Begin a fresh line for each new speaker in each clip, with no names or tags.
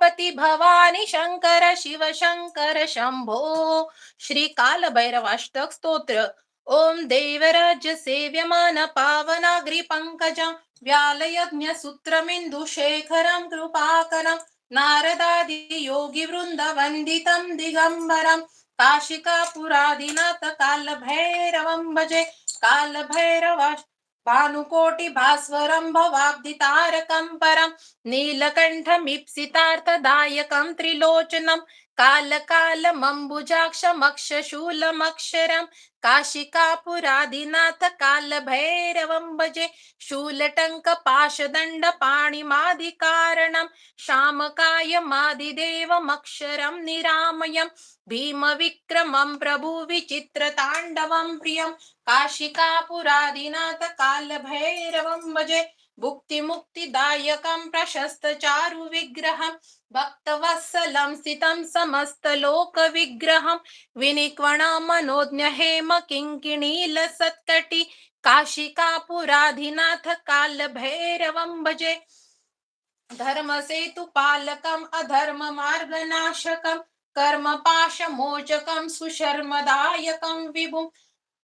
उमापती भवानी शंकर शिव शंकर शंभो। श्री काल स्तोत्र। ओम देवराज्य सेव्यमान पावनाग्री पंकजं। व्यालयज्ञ सूत्रमिंदु शेखरं कृपाकरं। नारदादि योगी वृंद वंदितं दिगंबरं काशिकापुरादिनाथ कालभैरवं भजे। कालभैरवाष्ट భానుకోటిభాస్వరం భవాబ్దితారకం పరం నీలకంఠమిప్సితార్థదాయకం త్రిలోచనం कालकालमम्बुजाक्षमक्षशूलमक्षरं काशिकापुरादिनाथ कालभैरवं भजे शूलटङ्कपाशदण्डपाणिमादिकारणं श्यामकायमादिदेवमक्षरं निरामयं भीमविक्रमं प्रभुविचित्रताण्डवं प्रियं काशिकापुरादिनाथ कालभैरवं भजे भुक्तिमुक्तिदायकं प्रशस्तचारु विग्रहं भक्तवत्सलं स्थितं समस्तलोकविग्रहं विनिक्वणमनोज्ञ हेम किङ्किणीलसत्कटि काशिकापुराधिनाथ कालभैरवं भजे। धर्मसेतुपालकम् अधर्ममार्गनाशकं कर्मपाशमोचकं सुशर्मदायकं विभुं।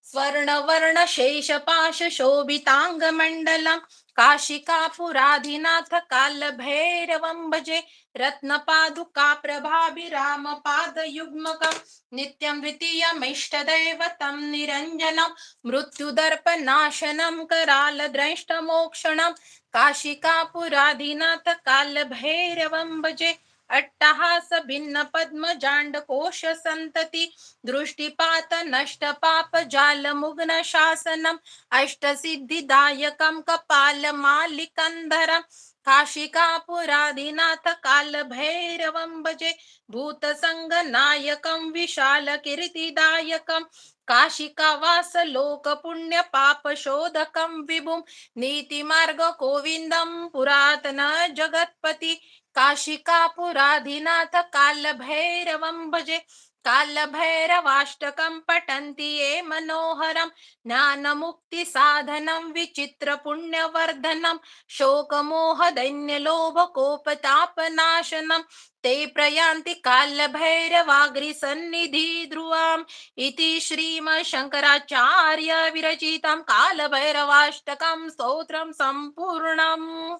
स्वर्णवर्णशेषपाशशोभिताङ्गमण्डलम् काशिकापुराधिनाथ कालभैरवं भजे रत्नपादुका प्रभाभिरामपादयुग्मकं नित्यं द्वितीयमिष्टदैवतं निरञ्जनं मृत्युदर्पनाशनं करालद्रष्टमोक्षणं काशिकापुराधिनाथ कालभैरवं भजे अट्टहास भिन्न पद्म जांड कोश संतती दृष्टिपात नष्ट पाप जाल मुग्न शासनम अष्ट सिद्धिदायकम कपाल मालिकंधरम काशिकापुरादिनाथ कालभैरवं भजे भूतसङ्गनायकं विशालकीर्तिदायकं काशिकावास लोकपुण्य पापशोधकं विभुं नीतिमार्ग गोविन्दं पुरातन जगत्पति काशिकापुराधिनाथ कालभैरवं भजे कालभैरवाष्टकं पठन्ति ये मनोहरं ज्ञानमुक्तिसाधनं विचित्रपुण्यवर्धनं शोकमोहदैन्यलोभकोपतापनाशनं ते प्रयान्ति कालभैरवाग्रिसन्निधि ध्रुवाम् इति श्रीमशङ्कराचार्य विरचितं कालभैरवाष्टकं स्तोत्रं सम्पूर्णम्।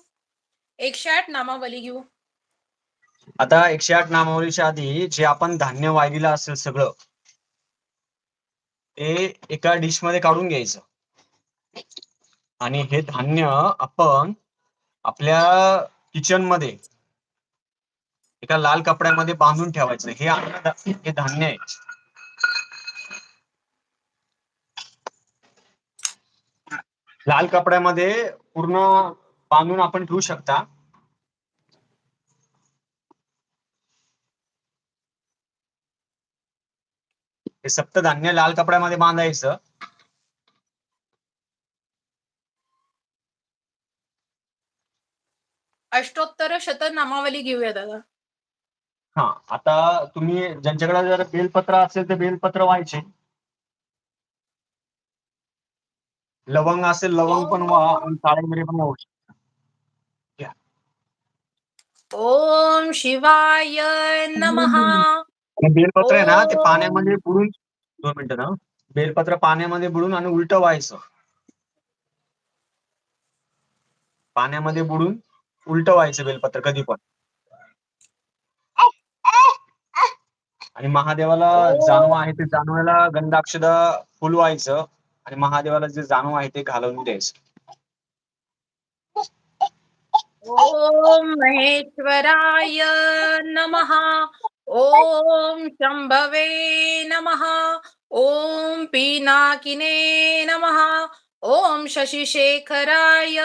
एकशे आठ नामावली घेऊ।
आता एकशे आठ नामावलीच्या आधी जे आपण धान्य वाहिलेलं असेल सगळं ते एका डिशमध्ये काढून घ्यायचं. आणि हे धान्य आपण आपल्या किचनमध्ये एका लाल कपड्यामध्ये बांधून ठेवायचं. हे हे धान्य आहे. लाल कपड्यामध्ये पूर्ण बांधून आपण ठेवू शकता. हे सप्तधान्य लाल कपड्यामध्ये बांधायचं.
अष्टोत्तर शत नामावली घेऊया दादा.
हा आता तुम्ही ज्यांच्याकडे जर बेलपत्र असेल तर बेलपत्र व्हायचे. लवंग असेल लवंग पण व्हा पण वाहू शकता.
ओम शिवाय नमः.
आणि बेलपत्र आहे ना ते. पाण्यामध्ये बुडून दोन मिनिटं ना बेलपत्र पाण्यामध्ये बुडून आणि उलट व्हायचं पाण्यामध्ये बुडून उलट व्हायचं बेलपत्र कधी पण आणि महादेवाला
ओम.
जानू आहे ते जानवाला गंधाक्षद फुल व्हायचं आणि महादेवाला जे जानू आहे ते घालवून द्यायचं
ओम महेश्वराय नमः ओम शंभवे नमः। ओम पीनाकिने नमः। ओम शशिशेखराय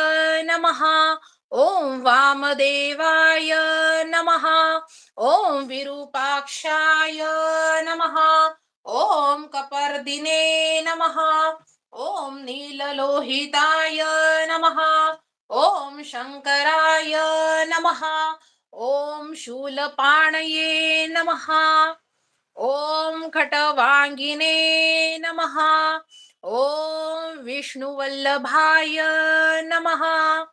नमः। ओम वामदेवाय नमः। ओम विरूपाक्षाय नमः। ओम कपर्दिने नमः। ओम नीललोहिताय नमः। ओम शंकराय नमः। ओम शूलपाणये नमः। ओम खटवांगिने नमः। ओम विष्णुवल्लभाय नमः।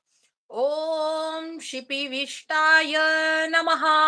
ओम शिपिविष्टाय नमः।